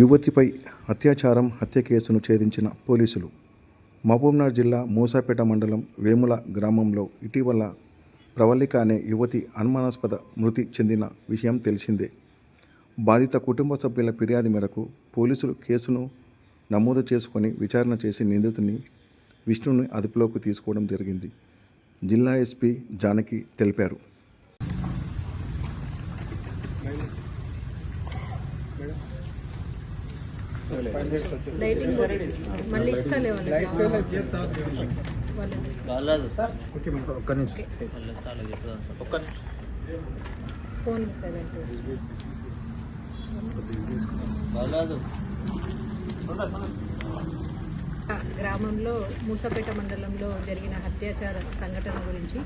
యువతిపై అత్యాచారం హత్య కేసును ఛేదించిన పోలీసులు. మహబూబ్నగర్ జిల్లా మూసాపేట మండలం వేముల గ్రామంలో ఇటీవల ప్రవళిక అనే యువతి అనుమానాస్పద మృతి చెందిన విషయం తెలిసిందే. బాధిత కుటుంబ సభ్యుల ఫిర్యాదు మేరకు పోలీసులు కేసును నమోదు చేసుకొని విచారణ చేసి నిందితుని విష్ణుని అదుపులోకి తీసుకోవడం జరిగింది. జిల్లా ఎస్పీ జానకి తెలిపారు. లైటింగ్ మళ్ళీ ఇస్తాలే ఒక్క నిమిషం. నిమిషం ఫోన్ గ్రామంలో మూసపేట మండలంలో జరిగిన అత్యాచార సంఘటన గురించి.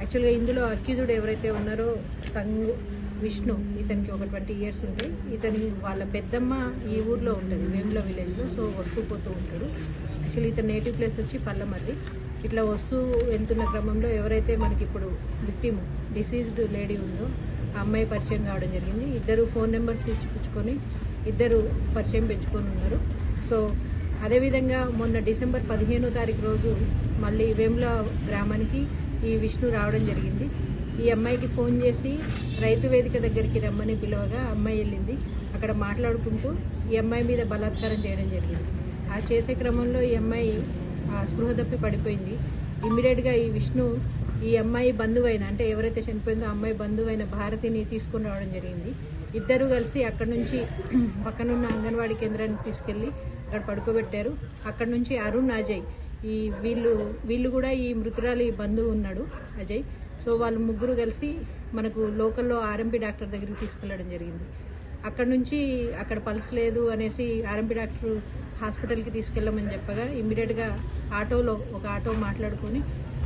యాక్చువల్గా ఇందులో అక్యూజుడ్ ఎవరైతే ఉన్నారో సంగు విష్ణు ఇతనికి ఒక ట్వంటీ ఇయర్స్ ఉంటాయి ఇతని వాళ్ళ పెద్దమ్మ ఈ ఊర్లో ఉంటుంది వేముల విలేజ్లో సో వస్తూ పోతూ ఉంటాడు. యాక్చువల్లీ ఇతని నేటివ్ ప్లేస్ వచ్చి పల్లమర్రి. ఇట్లా వస్తూ వెళ్తున్న క్రమంలో ఎవరైతే మనకి ఇప్పుడు విక్టిమ్ డిసీజ్డ్ లేడీ ఉందో ఆ అమ్మాయి పరిచయం కావడం జరిగింది. ఇద్దరు ఫోన్ నెంబర్స్ ఇచ్చిపుచ్చుకొని ఇద్దరు పరిచయం పెంచుకొని ఉన్నారు. సో అదేవిధంగా మొన్న డిసెంబర్ పదిహేనో తారీఖు రోజు మళ్ళీ వేముల గ్రామానికి ఈ విష్ణు రావడం జరిగింది. ఈ అమ్మాయికి ఫోన్ చేసి రైతు వేదిక దగ్గరికి రమ్మని పిలవగా అమ్మాయి వెళ్ళింది. అక్కడ మాట్లాడుకుంటూ ఈ అమ్మాయి మీద బలాత్కారం చేయడం జరిగింది. ఆ చేసే క్రమంలో ఈ అమ్మాయి ఆ స్పృహ తప్పి పడిపోయింది. ఇమ్మీడియట్గా ఈ విష్ణు ఈ అమ్మాయి బంధువైన అంటే ఎవరైతే చనిపోయిందో అమ్మాయి బంధువైన భారతిని తీసుకుని రావడం జరిగింది. ఇద్దరు కలిసి అక్కడ నుంచి పక్కనున్న అంగన్వాడీ కేంద్రానికి తీసుకెళ్ళి అక్కడ పడుకోబెట్టారు. అక్కడ నుంచి అరుణ్ అజయ్ ఈ వీళ్ళు వీళ్ళు కూడా ఈ మృతురాలి బంధువు ఉన్నాడు అజయ్. సో వాళ్ళు ముగ్గురు కలిసి మనకు లోకల్లో ఆర్ఎంపీ డాక్టర్ దగ్గరికి తీసుకెళ్ళడం జరిగింది. అక్కడ నుంచి అక్కడ పల్స్ లేదు అనేసి ఆర్ఎంపీ డాక్టర్ హాస్పిటల్కి తీసుకెళ్ళమని చెప్పగా ఇమ్మీడియట్గా ఆటోలో ఒక ఆటో మాట్లాడుకొని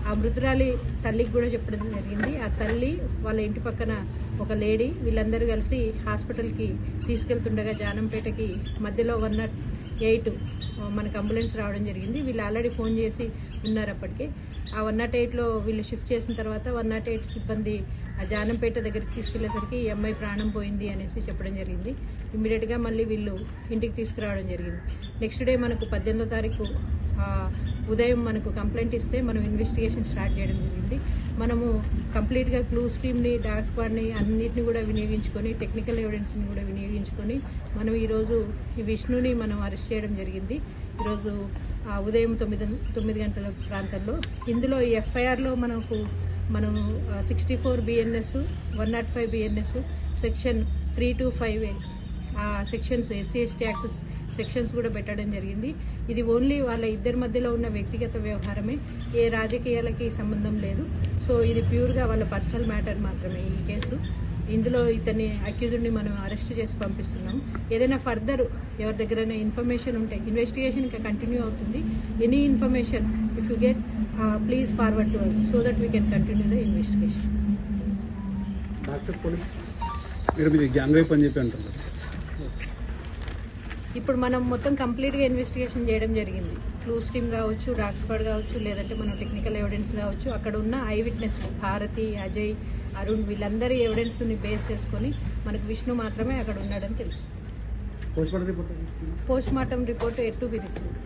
ఆ మృతురాలి తల్లికి కూడా చెప్పడం జరిగింది. ఆ తల్లి వాళ్ళ ఇంటి పక్కన ఒక లేడీ వీళ్ళందరూ కలిసి హాస్పిటల్కి తీసుకెళ్తుండగా జానంపేటకి మధ్యలో వన్ నాట్ ఎయిట్ మనకు అంబులెన్స్ రావడం జరిగింది. వీళ్ళు ఆల్రెడీ ఫోన్ చేసి ఉన్నారు అప్పటికే. ఆ వన్ నాట్ ఎయిట్లో వీళ్ళు షిఫ్ట్ చేసిన తర్వాత వన్ నాట్ ఎయిట్ సిబ్బంది ఆ జానంపేట దగ్గరికి తీసుకెళ్ళేసరికి ఈ అమ్మాయి ప్రాణం పోయింది అనేసి చెప్పడం జరిగింది. ఇమ్మీడియట్గా మళ్ళీ వీళ్ళు ఇంటికి తీసుకురావడం జరిగింది. నెక్స్ట్ డే మనకు పద్దెనిమిదో తారీఖు ఉదయం మనకు కంప్లైంట్ ఇస్తే మనం ఇన్వెస్టిగేషన్ స్టార్ట్ చేయడం జరిగింది. మనము కంప్లీట్గా క్లూ స్ట్రీమ్ని డాగ్ స్క్వాడ్ని అన్నిటిని కూడా వినియోగించుకొని టెక్నికల్ ఎవిడెన్స్ని కూడా వినియోగించుకొని మనం ఈరోజు ఈ విష్ణుని మనం అరెస్ట్ చేయడం జరిగింది. ఈరోజు ఉదయం తొమ్మిది తొమ్మిది గంటల ప్రాంతంలో. ఇందులో ఈ ఎఫ్ఐఆర్లో మనకు మనం sixty four BNS one naught five BNS section three two five ఆ sections SC ST act sections కూడా పెట్టడం జరిగింది. ఇది ఓన్లీ వాళ్ళ ఇద్దరి మధ్యలో ఉన్న వ్యక్తిగత వ్యవహారమే. ఏ రాజకీయాలకి సంబంధం లేదు. సో ఇది ప్యూర్గా వాళ్ళ పర్సనల్ మ్యాటర్ మాత్రమే ఈ కేసు. ఇందులో ఇతన్ని అక్యూజ్డ్ని మనం అరెస్ట్ చేసి పంపిస్తున్నాం. ఏదైనా ఫర్దర్ ఎవరి దగ్గరైనా ఇన్ఫర్మేషన్ ఉంటే ఇన్వెస్టిగేషన్ ఇంకా కంటిన్యూ అవుతుంది. Any information if you get please forward to us so that we can continue the investigation doctor police మీరు మీది గ్యాంగ్ రేప్ అని చెప్పి అంటారు ఇప్పుడు మనం మొత్తం కంప్లీట్గా ఇన్వెస్టిగేషన్ చేయడం జరిగింది. క్లూ స్ట్రీమ్ కావచ్చు డాక్ స్క్వాడ్ కావచ్చు లేదంటే మనం టెక్నికల్ ఎవిడెన్స్ కావచ్చు అక్కడ ఉన్న ఐ విట్నెస్ భారతి అజయ్ అరుణ్ వీళ్ళందరి ఎవిడెన్స్ని బేస్ చేసుకొని మనకు విష్ణు మాత్రమే అక్కడ ఉన్నాడని తెలుసు post mortem report post mortem report yet to be received.